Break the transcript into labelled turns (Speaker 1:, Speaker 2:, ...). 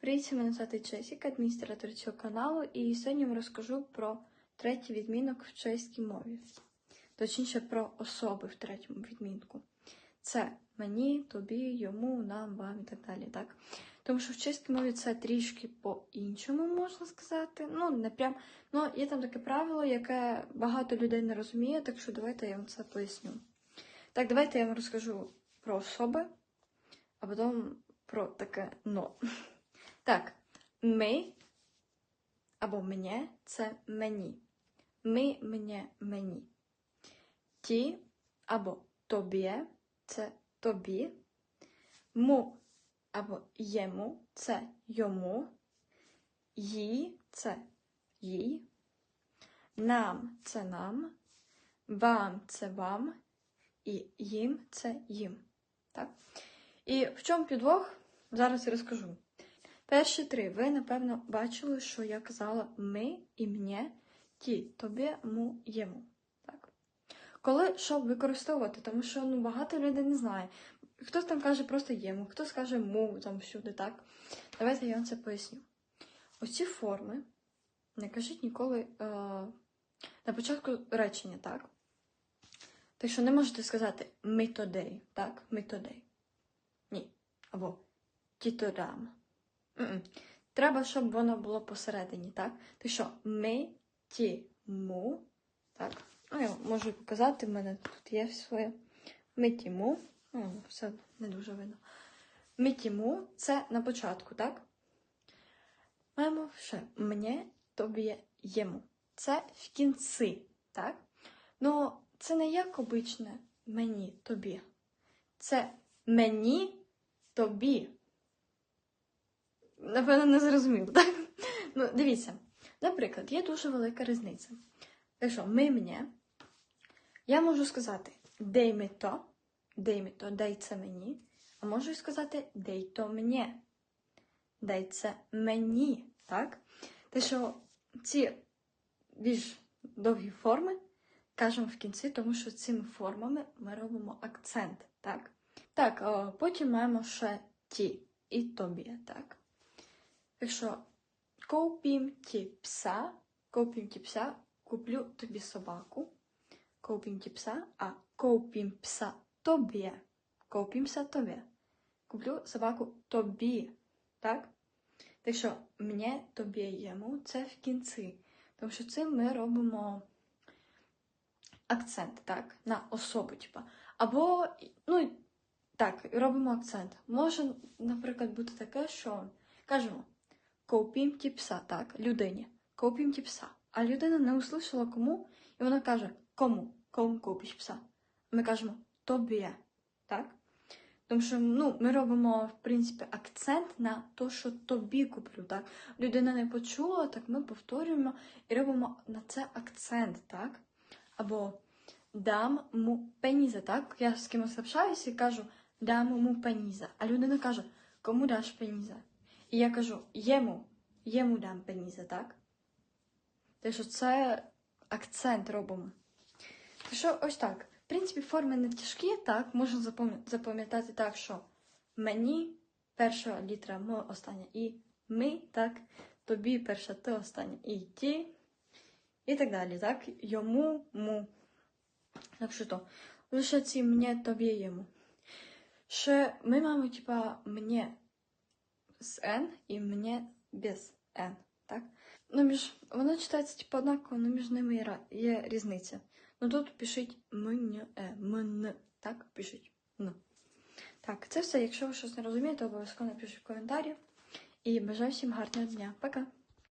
Speaker 1: Привіт, мене звати Джесіка, адміністратор цього каналу, і сьогодні вам розкажу про третій відмінок в чеській мові. Точніше, про особи в третьому відмінку. Це мені, тобі, йому, нам, вам і так далі. Так? Тому що в чеській мові це трішки по-іншому можна сказати. Ну, не прям. Ну, є там таке правило, яке багато людей не розуміє, так що давайте я вам це поясню. Так, давайте я вам розкажу про особи, а потім про таке но. Так, ми або мене це мені. Ми, мене, мені. Ті або тобі це тобі. Му або йому це йому. Їй це їй. Нам це нам. Вам це вам. І їм це їм. Так? І в чому підвох? Зараз я розкажу. Перші три. Ви, напевно, бачили, що я казала ми і мені, ті, тобі, му, йому. Так? Коли що використовувати, тому що ну, багато людей не знає. Хтось там каже просто йому, хтось каже му там всюди, так? Давайте я вам це поясню. Оці форми не кажіть ніколи е, на початку речення, так? Так що не можете сказати ми тодей, так? Ми тодей. Ні. Або тітодам. Треба, щоб воно було посередині, так? Так що ми, ті, му. Так. Ну, я можу показати, в мене тут є своє. Ми ті, му. Ну, все не дуже видно. Ми ті, му це на початку, так? Маємо ще мені, тобі, йому. Це в кінці, так? Ну, це не як обичне мені, тобі. Це мені, тобі. Напевно, не зрозумів, так? Ну, дивіться, наприклад, є дуже велика різниця. Так що, ми мені, я можу сказати дай ми то, дай ми то, дай це мені, а можу сказати дай то мені, дай це мені, так? Так що ці більш довгі форми кажемо в кінці, тому що цими формами ми робимо акцент, так? Так, о, потім маємо ще ті і тобі, так? Якщо купім ті пса, купім ті пса, куплю тобі собаку, купім ті пса, а купім пса тобі, купім пса тобі, куплю собаку тобі, так? Так що мені, тобі, йому це в кінці. Тому що цим ми робимо акцент, так, на особу, типа. Або, ну, так, робимо акцент. Може, наприклад, бути таке, що кажемо купім ті пса, так, людині. Купім ті пса. А людина не услышала кому, і вона каже, кому? Кому купиш пса? Ми кажемо тобі, так? Тому що ну, ми робимо, в принципі, акцент на те, що тобі куплю. так? Людина не почула, так ми повторюємо і робимо на це акцент, так? Або дам му пеніза, так? Я з кимось общаюся і кажу дам му пеніза. А людина каже, кому даш пеніза? І я кажу йому, йому дам пеніза, так? Так що це акцент робимо. Так що ось так. В принципі, форми не тяжкі, так, можна запам'ятати так, що мені перша літера М остання і ми, так, тобі перша Т остання і ті, і так далі, так? Йому, му. Так що то. Лише ці мені, тобі, йому. Ще ми маємо, типа, мені з N і мені без N, так? Ну, між, воно читається, типу, однаково, але між ними є, є різниця. Ну тут пишіть мн, е, мн, так, пишіть н. Так, це все. Якщо ви щось не розумієте, обов'язково напишіть в коментарі. І бажаю всім гарного дня. Пока!